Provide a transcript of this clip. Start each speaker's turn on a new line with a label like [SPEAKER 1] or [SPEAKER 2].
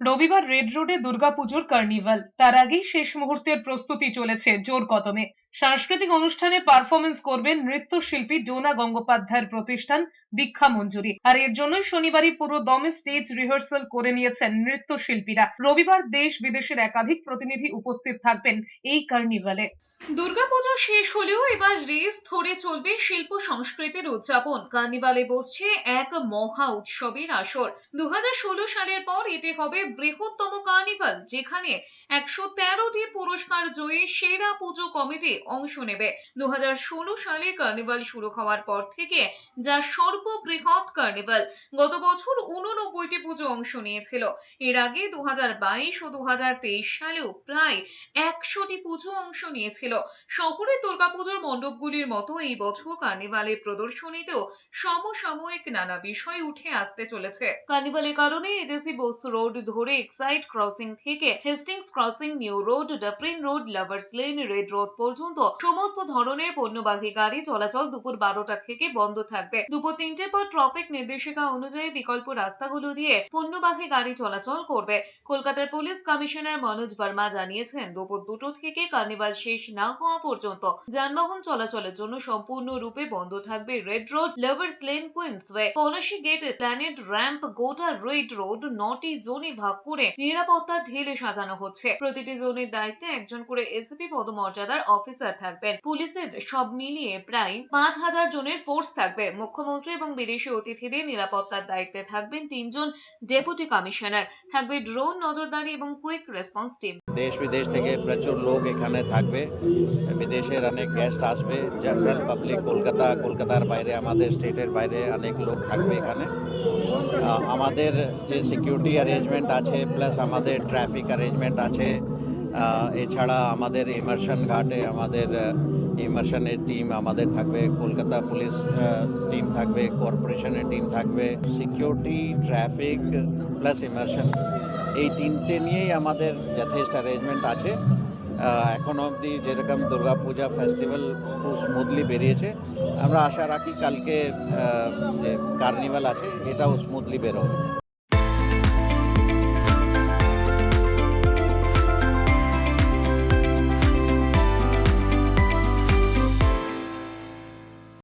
[SPEAKER 1] রবিবার রেড রোডে দুর্গাপুজোর কার্নিভাল। তার আগেই শেষ মুহূর্তের প্রস্তুতি চলেছে জোর কদমে। সাংস্কৃতিক অনুষ্ঠানে পারফরমেন্স করবেন নৃত্যশিল্পী ডোনা গঙ্গোপাধ্যায়ের প্রতিষ্ঠান দীক্ষা মঞ্জুরি। আর এর জন্যই শনিবারই পুরো দমে স্টেজ রিহার্সাল করে নিয়েছেন নৃত্যশিল্পীরা। রবিবার দেশ বিদেশের একাধিক প্রতিনিধি উপস্থিত থাকবেন এই কার্নিভালে। দুর্গাপুজো শেষ হলেও এবার রেস ধরে চলবে শিল্প সংস্কৃতির উদযাপন। কার্নিভালে বসছে এক মহা উৎসবের আসর। দু সালের পর এটি হবে বৃহত্তম কার্নিভাল, যেখানে একশো তেরোটি পুরস্কার জয়ী সেরা পুজো কমিটি অংশ নেবে। দু সালে কার্নিভাল শুরু হওয়ার পর থেকে যা সর্ববৃহৎ কার্নিভাল, গত বছর উননব্বইটি পুজো অংশ নিয়েছিল। এর আগে দু হাজার বাইশ ও দু হাজার তেইশ সালেও প্রায় একশোটি পুজো অংশ নিয়েছিল। শহরে দুর্গাপুজোর মণ্ডপগুলির মতো এই বছর কার্নিভালের প্রদর্শনীতেও সমসাময়িক নানা বিষয় উঠে আসতে চলেছে। কার্নিভালের কারণে এজেসি বোস রোড ধরে এক্সাইড ক্রসিং থেকে Hastings crossing, New Road Dufferin Road, Lovers Lane, Red Road পর্যন্ত সমস্ত ধরনের পণ্যবাহী গাড়ি চলাচল দুপুর বারোটা থেকে বন্ধ থাকবে। দুপুর তিনটের পর ট্রাফিক নির্দেশিকা অনুযায়ী বিকল্প রাস্তাগুলো দিয়ে পণ্যবাহী গাড়ি চলাচল করবে। কলকাতার পুলিশ কমিশনার মনোজ বর্মা জানিয়েছেন, দুপুর দুটো থেকে কার্নিভাল শেষ না হওয়া পর্যন্ত যানবাহন চলাচলের জন্য সম্পূর্ণরূপে বন্ধ থাকবে Red Road Lovers Lane Queensway Plassey gate planet ramp গোটা রেড রোড নটি জোনে ভাগ করে নিরাপত্তা ঢেলে সাজানো হচ্ছে। প্রতিটি জোনের দায়িত্বে একজন করে এসপি পদমর্যাদার অফিসার থাকবেন। পুলিশের সব মিলিয়ে প্রায় পাঁচ হাজার জনের ফোর্স থাকবে। মুখ্যমন্ত্রী এবং বিদেশি অতিথিদের নিরাপত্তার দায়িত্বে থাকবেন তিনজন ডেপুটি কমিশনার থাকবে ড্রোন নজরদারি এবং কুইক রেসপন্স টিম
[SPEAKER 2] দেশ বিদেশ থেকে প্রচুর লোক এখানে থাকবে। বিদেশের অনেক গেস্ট আসবে জেনারেল পাবলিক কলকাতা, কলকাতার বাইরে, আমাদের স্টেটের বাইরে অনেক লোক থাকবে এখানে। আমাদের যে সিকিউরিটি অ্যারেঞ্জমেন্ট আছে প্লাস আমাদের ট্রাফিক অ্যারেঞ্জমেন্ট আছে এছাড়া আমাদের ইমার্শন ঘাটে, আমাদের ইমার্শনের টিম আমাদের থাকবে, কলকাতা পুলিশ টিম থাকবে কর্পোরেশনের টিম থাকবে। সিকিউরিটি ট্রাফিক প্লাস ইমার্শন এই তিনটে নিয়েই আমাদের যথেষ্ট অ্যারেঞ্জমেন্ট আছে। এখন অবধি যেরকম দুর্গাপূজা ফেস্টিভ্যাল খুব স্মুথলি বেরিয়েছে। আমরা আশা রাখি কালকে যে কার্নিভাল আছে, এটাও স্মুথলি বেরোবে।